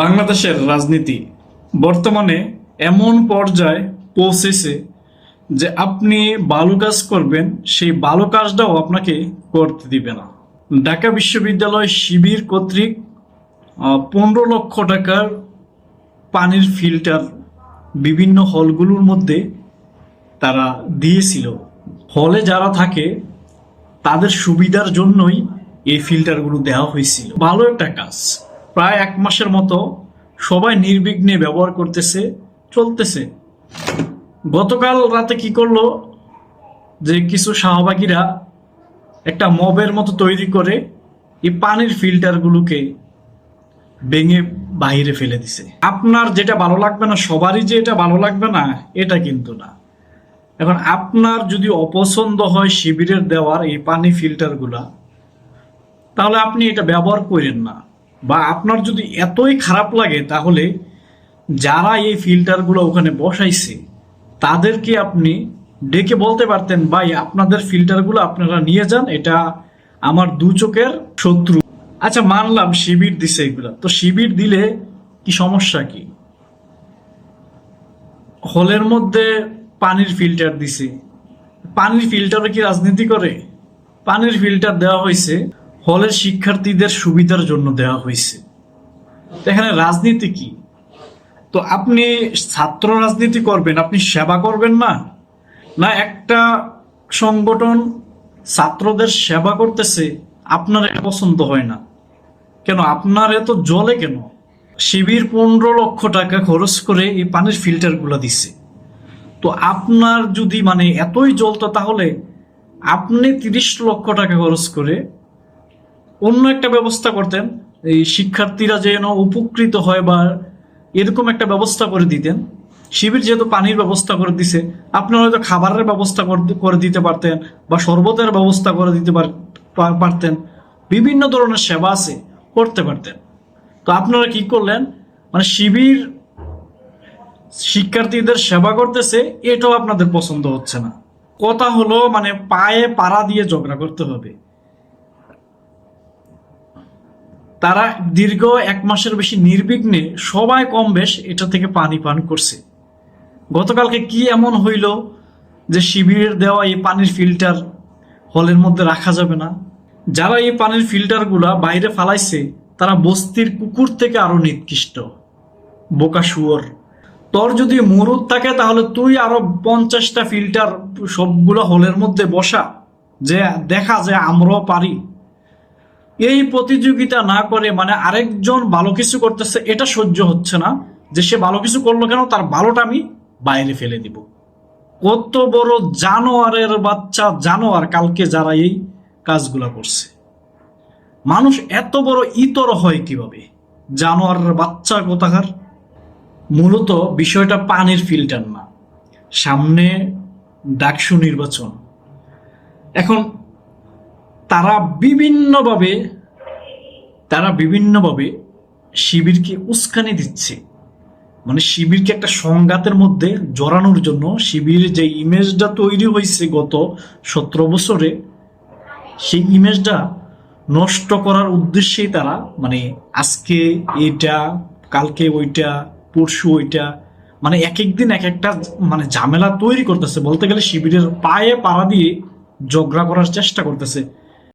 বাংলাদেশের রাজনীতি বর্তমানে এমন পর্যায়ে পৌঁছেছে যে আপনি ভালো কাজ করবেন, সেই ভালো কাজটাও আপনাকে করতে দিবে না। ঢাকা বিশ্ববিদ্যালয় শিবির কর্তৃক পনেরো লক্ষ টাকার পানির ফিল্টার বিভিন্ন হলগুলোর মধ্যে তারা দিয়েছিল। হলে যারা থাকে, তাদের সুবিধার জন্যই এই ফিল্টারগুলো দেওয়া হয়েছিল। ভালো একটা কাজ। প্রায় এক মাসের মতো সবাই নির্বিঘ্নে ব্যবহার করতেছে, চলতেছে। গতকাল রাতে কি করল? যে কিছু শাহবাগীরা একটা মবের মতো তৈরি করে এই পানির ফিল্টারগুলোকে ভেঙে বাইরে ফেলে দিছে। আপনার যেটা ভালো লাগবে না, সবারই যে এটা ভালো লাগবে না, এটা কিন্তু না। এখন আপনার যদি অপছন্দ হয় শিবিরের দেওয়ার এই পানি ফিল্টারগুলা, তাহলে আপনি এটা ব্যবহার করেন না। বা আপনার যদি এতই খারাপ লাগে তাহলে যারা এই ফিল্টারগুলো ওখানে বসাইছে, তাদেরকে আপনি ডেকে বলতে পারতেন, ভাই, আপনাদের ফিল্টারগুলো আপনারা নিয়ে যান, এটা আমার দু চোখের শত্রু। আচ্ছা মানলাম, শিবির দিছে এগুলা। তো শিবির দিলে কি সমস্যা কি? হলের মধ্যে পানির ফিল্টার দিছে। পানির ফিল্টারে কি রাজনীতি করে? পানির ফিল্টার দেওয়া হয়েছে। হলের শিক্ষার্থীদের সুবিধার জন্য দেওয়া হয়েছে। এখানে রাজনীতি কি? তো আপনি ছাত্র রাজনীতি করবেন, আপনি সেবা করবেন না? না একটা সংগঠন ছাত্রদের সেবা করতেছে, আপনার এটা পছন্দ হয় না। কেন? আপনার এত জলে কেন? শিবির পনেরো লক্ষ টাকা খরচ করে এই পানির ফিল্টারগুলো দিছে। তো আপনার যদি মানে এতই জ্বলতো তাহলে আপনি তিরিশ লক্ষ টাকা খরচ করে অন্য একটা ব্যবস্থা করতেন। এই শিক্ষার্থীরা যেন উপকৃত হয় বা এরকম একটা ব্যবস্থা করে দিতেন। শিবির যেহেতু পানির ব্যবস্থা করে দিছে, আপনারা হয়তো খাবারের ব্যবস্থা করে দিতে পারতেন বা শরবতের ব্যবস্থা করে দিতে পারতেন। বিভিন্ন ধরনের সেবা আছে, করতে পারতেন। তো আপনারা কি করলেন? মানে শিবির শিক্ষার্থীদের সেবা করতেছে, এটাও আপনাদের পছন্দ হচ্ছে না। কথা হলো মানে পায়ে পাড়া দিয়ে ঝগড়া করতে হবে। তারা দীর্ঘ এক মাসের বেশি নির্বিঘ্নে সবাই কম বেশ এটা থেকে পানি পান করছে। গতকালকে কি এমন হইল যে শিবিরের দেওয়া এই পানির ফিল্টার হলের মধ্যে রাখা যাবে না? যারা এই পানির ফিল্টারগুলা বাইরে ফালাইছে, তারা বস্তির কুকুর থেকে আরও নিকৃষ্ট। বোকা শুয়োর। তোর যদি মুরুদ থাকে, তাহলে তুই আরও পঞ্চাশটা ফিল্টার সবগুলো হলের মধ্যে বসা। যে দেখা যায় আমরাও পারি। এই প্রতিযোগিতা না করে মানে আরেকজন ভালো কিছু করতেছে, এটা সহ্য হচ্ছে না। যে সে ভালো কিছু করল কেন, তার ভালোটা আমি বাইরে ফেলে দিব। কত বড় জানোয়ারের বাচ্চা, জানোয়ার কালকে যারা এই কাজগুলা করছে। মানুষ এত বড় ইতর হয় কীভাবে? জানোয়ারের বাচ্চা কোথাকার? মূলত বিষয়টা পানির ফিল্টার না। সামনে ডাকসু নির্বাচন। এখন তারা বিভিন্নভাবে তারা বিভিন্নভাবে শিবিরকে উস্কানি দিচ্ছে। মানে শিবিরকে একটা সংঘাতের মধ্যে জড়ানোর জন্য শিবির যে ইমেজটা তৈরি হয়েছে গত সতেরো বছরে, সেই ইমেজটা নষ্ট করার উদ্দেশ্যেই তারা মানে আজকে এটা, কালকে ওইটা, পরশু ওইটা মানে এক এক দিন এক একটা মানে ঝামেলা তৈরি করতেছে। বলতে গেলে শিবিরের পায়ে পাড়া দিয়ে ঝগড়া করার চেষ্টা করতেছে।